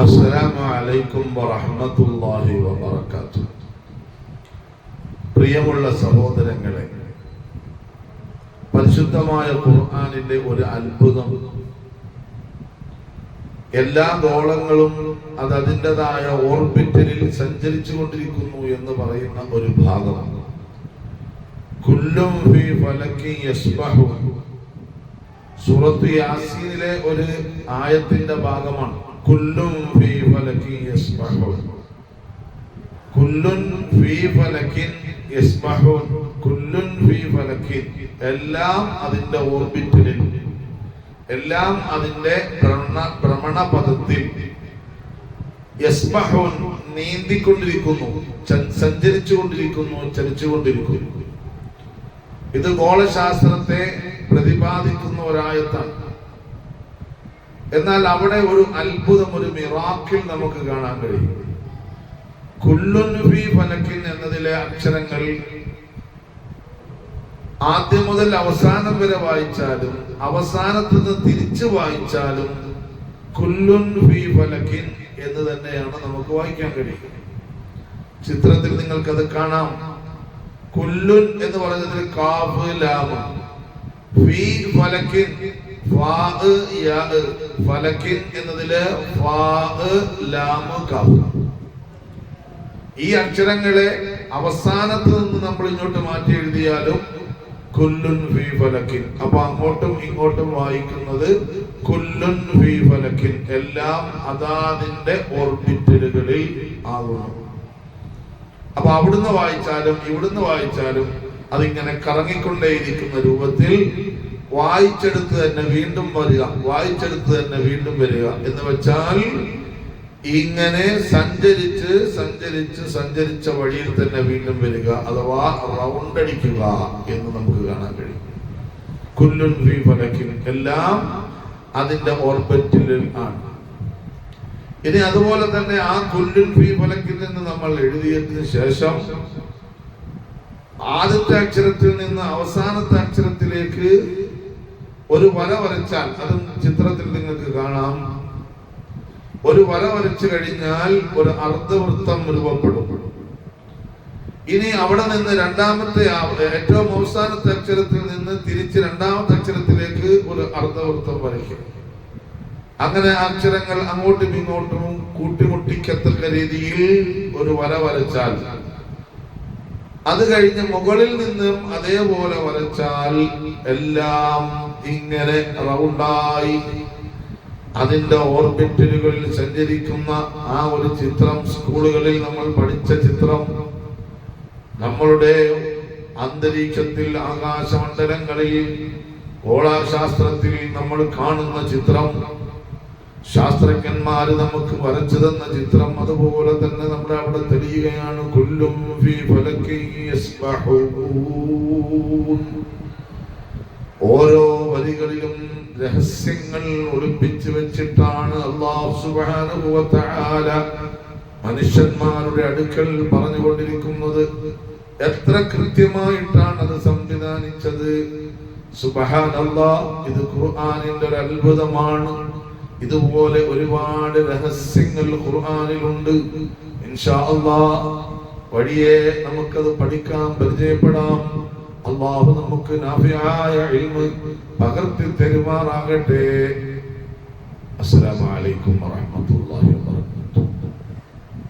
അസ്സലാമു അലൈക്കും വറഹ്മത്തുള്ളാഹി പ്രിയമുള്ള സഹോദരങ്ങളെ പരിശുദ്ധമായ ഖുർആാനിന്റെ ഒരു അത്ഭുതം. എല്ലാ ഗോളങ്ങളും അത് അതിന്റെതായ ഓർബിറ്റലിൽ സഞ്ചരിച്ചു കൊണ്ടിരിക്കുന്നു എന്ന് പറയുന്ന ഒരു ഭാഗമാണ് കുല്ലും ഫലക്കി യസ്ബഹു. സൂറത്ത് യാസീനിലെ ഒരു ആയത്തിന്റെ ഭാഗമാണ്. കുല്ലും എല്ലാം അതിന്റെ ഓർബിറ്റിൽ എല്ലാം അതിന്റെ ഭ്രമണ ഭ്രമണപഥത്തിൽ. യസ്ബഹൂൻ നീന്തിക്കൊണ്ടിരിക്കുന്നു. സഞ്ചരിച്ചുകൊണ്ടിരിക്കുന്നു ചലിച്ചുകൊണ്ടിരിക്കുന്നു. ഇത് ഗോളശാസ്ത്രത്തെ പ്രതിപാദിക്കുന്ന ഒരായത്താണ്. എന്നാൽ അവിടെ ഒരു അത്ഭുതം ഒരു മിറാക്കിൽ നമുക്ക് കാണാൻ കഴിയും. കുല്ലുൻ ഫീ ഫലക്കിൻ എന്നതിലെ അക്ഷരങ്ങൾ ആദ്യം മുതൽ അവസാനം വരെ വായിച്ചാലും അവസാനത്ത് നിന്ന് തിരിച്ചു വായിച്ചാലും കുല്ലുൻ ഫീ ഫലക്കിൻ എന്ന് തന്നെയാണ് നമുക്ക് വായിക്കാൻ കഴിയുക. ചിത്രത്തിൽ നിങ്ങൾക്കത് കാണാം. കുല്ലുൻ എന്ന് പറയുന്നതിൽ കാഫ് ലാമ ഫീ ഫലക്കിൻ ഫലക്കിൻ എന്നതിൽ ലാമ് കാഫ്. ഈ അക്ഷരങ്ങളെ അവസാനത്ത് നിന്ന് നമ്മൾ ഇങ്ങോട്ട് മാറ്റി എഴുതിയാലും കുല്ലുൻ ഫീ ഫലക്കിൻ. അപ്പൊ അങ്ങോട്ടും ഇങ്ങോട്ടും വായിക്കുന്നത് കുല്ലുൻ ഫീ ഫലക്കിൻ. എല്ലാം അതാതിന്റെ ഓർബിറ്റലുകളിൽ ആകുന്നു. അപ്പൊ അവിടുന്ന് വായിച്ചാലും ഇവിടുന്ന് വായിച്ചാലും അതിങ്ങനെ കറങ്ങിക്കൊണ്ടേയിരിക്കുന്ന രൂപത്തിൽ വായിച്ചെടുത്ത് തന്നെ വീണ്ടും വരിക വായിച്ചെടുത്ത് തന്നെ വീണ്ടും വരിക എന്ന് വെച്ചാൽ ഇങ്ങനെ സഞ്ചരിച്ച് സഞ്ചരിച്ച് സഞ്ചരിച്ച വഴിയിൽ തന്നെ വീണ്ടും വരിക അഥവാ റൗണ്ട് അടിക്കുക എന്ന് നമുക്ക് കാണാൻ കഴിയും. കുല്ലുൻ ഫി ഫലക്കിൻ. എല്ലാം അതിന്റെ ഓർബറ്റിൽ ആണ്. ഇനി അതുപോലെ തന്നെ ആ കുല്ലുൻ ഫി ഫലക്കിൽ നിന്ന് നമ്മൾ എഴുതിയതിന് ശേഷം ആദ്യത്തെ അക്ഷരത്തിൽ നിന്ന് അവസാനത്തെ അക്ഷരത്തിലേക്ക് ഒരു വര വരച്ചാൽ അത് ചിത്രത്തിൽ നിങ്ങൾക്ക് കാണാം ഒരു വര വരച്ചു കഴിഞ്ഞാൽ ഒരു അർദ്ധവൃത്തം രൂപപ്പെടും. ഇനി അവിടെ നിന്ന് രണ്ടാമത്തെ ഏറ്റവും അവസാനത്തെ അക്ഷരത്തിൽ നിന്ന് തിരിച്ച് രണ്ടാമത്തെ അക്ഷരത്തിലേക്ക് ഒരു അർദ്ധവൃത്തം വരയ്ക്കും. അങ്ങനെ അക്ഷരങ്ങൾ അങ്ങോട്ടും ഇങ്ങോട്ടും കൂട്ടിമുട്ടിക്കത്തക്ക രീതിയിൽ ഒരു വര വരച്ചാൽ അത് കഴിഞ്ഞ് മുകളിൽ നിന്നും അതേപോലെ വരച്ചാൽ എല്ലാം ഇങ്ങനെ റൗണ്ടായി അതിന്റെ ഓർബിറ്റലുകളിൽ സഞ്ചരിക്കുന്ന ആ ഒരു ചിത്രം സ്കൂളുകളിൽ നമ്മൾ പഠിച്ച ചിത്രം നമ്മളുടെ അന്തരീക്ഷത്തിൽ ആകാശമണ്ഡലങ്ങളിൽ ഗോളാശാസ്ത്രത്തിൽ നമ്മൾ കാണുന്ന ചിത്രം ശാസ്ത്രജ്ഞന്മാര് നമുക്ക് വരച്ചു തന്ന ചിത്രം അതുപോലെ തന്നെ നമ്മുടെ അവിടെ തെളിയുകയാണ്. ഓരോ വരികളിലും രഹസ്യങ്ങൾ ഒളിപ്പിച്ചു വെച്ചിട്ടാണ് അള്ളാഹു തആല മനുഷ്യന്മാരുടെ അടുക്കൽ പറഞ്ഞുകൊണ്ടിരിക്കുന്നത്. എത്ര കൃത്യമായിട്ടാണ് അത് സംവിധാനിച്ചത് ഇത് ഖുർആാനിന്റെ ഒരു അത്ഭുതമാണ്. ഇതുപോലെ ഒരുപാട് രഹസ്യങ്ങൾ ഖുർആനിലുണ്ട്. ഇൻഷാ അള്ളാ വഴിയെ നമുക്കത് പഠിക്കാം പരിചയപ്പെടാം. അള്ളാഹു നമുക്ക് നാഫിയായ ഇൽമ് പകർത്തി തരുമാറാകട്ടെ. അസ്സലാമലൈക്കും വറഹമത്തുള്ളാഹി